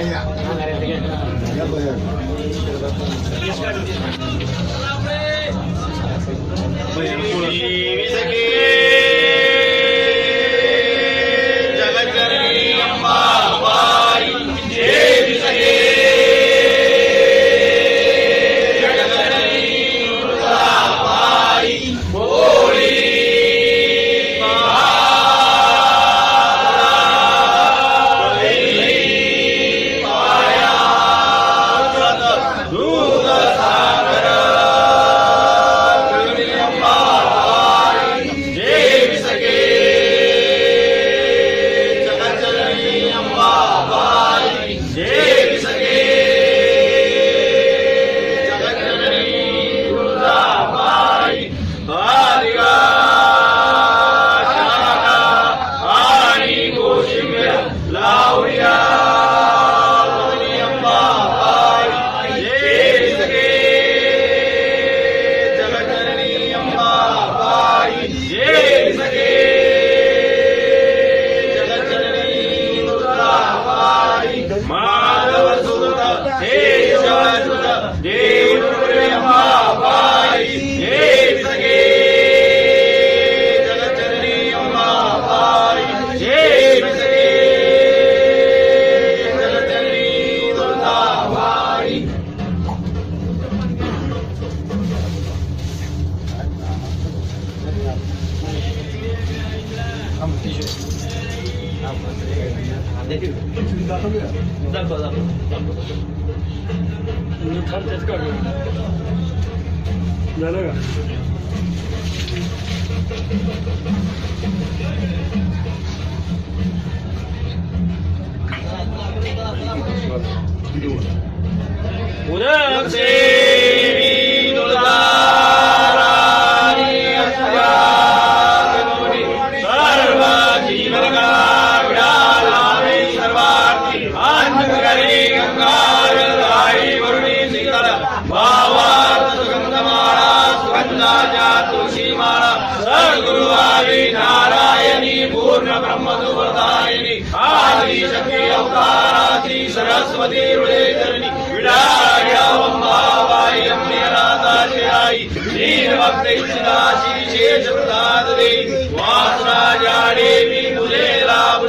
b u e a o ダメだ。おねえ、ラク సద్గురువారి నారాయణి పూర్ణ బ్రహ్మ సుప్రదాయని ఆది శక్తి అవతారాతి సరస్వతి హృదయధరణి విడాయమ్మావాయి అమ్మేరాతాశయాయి శ్రీభక్తైషిదాశీశేష ప్రదాదేవి వాసరాజాడేవి కులేరా